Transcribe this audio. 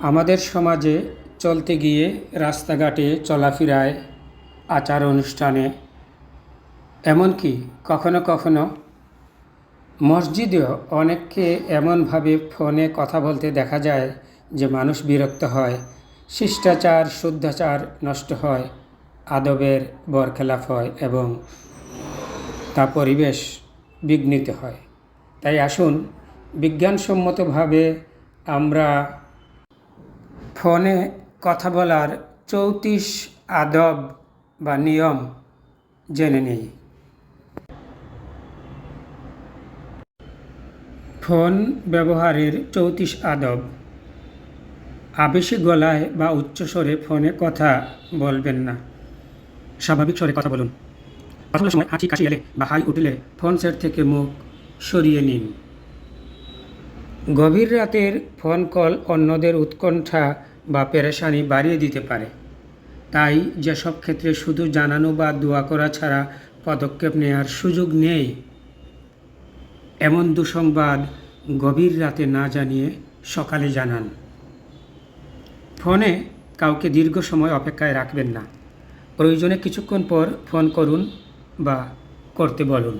আমাদের সমাজে চলতে গিয়ে রাস্তাঘাটে চলাফেরায়, আচার অনুষ্ঠানে, এমনকি কখনো কখনো মসজিদেও অনেককে এমনভাবে ফোনে কথা বলতে দেখা যায় যে মানুষ বিরক্ত হয়, শিষ্টাচার, শুদ্ধাচার নষ্ট হয়, আদবের বরখেলাপ হয় এবং তা পরিবেশ বিঘ্নিত হয়। তাই আসুন, বিজ্ঞানসম্মতভাবে আমরা ফোনে কথা বলার চৌত্রিশ আদব বা নিয়ম জেনে নিই। ফোন ব্যবহারের চৌত্রিশ আদব। আবেশী গলায় বা উচ্চস্বরে ফোনে কথা বলবেন না। স্বাভাবিক স্বরে কথা বলুন। কথা সময় হাঁচি কাশি এলে বা হাই উঠলে ফোন সেট থেকে মুখ সরিয়ে নিন। গভীর রাতের ফোন কল অন্যদের উৎকণ্ঠা বা পেরেশানি বাড়িয়ে দিতে পারে। তাই যেসব ক্ষেত্রে শুধু জানানো বা দোয়া করা ছাড়া পদক্ষেপ নেওয়ার সুযোগ নেই, এমন দুঃসংবাদ গভীর রাতে না জানিয়ে সকালে জানান। ফোনে কাউকে দীর্ঘ সময় অপেক্ষায় রাখবেন না। প্রয়োজনে কিছুক্ষণ পর ফোন করুন বা করতে বলুন।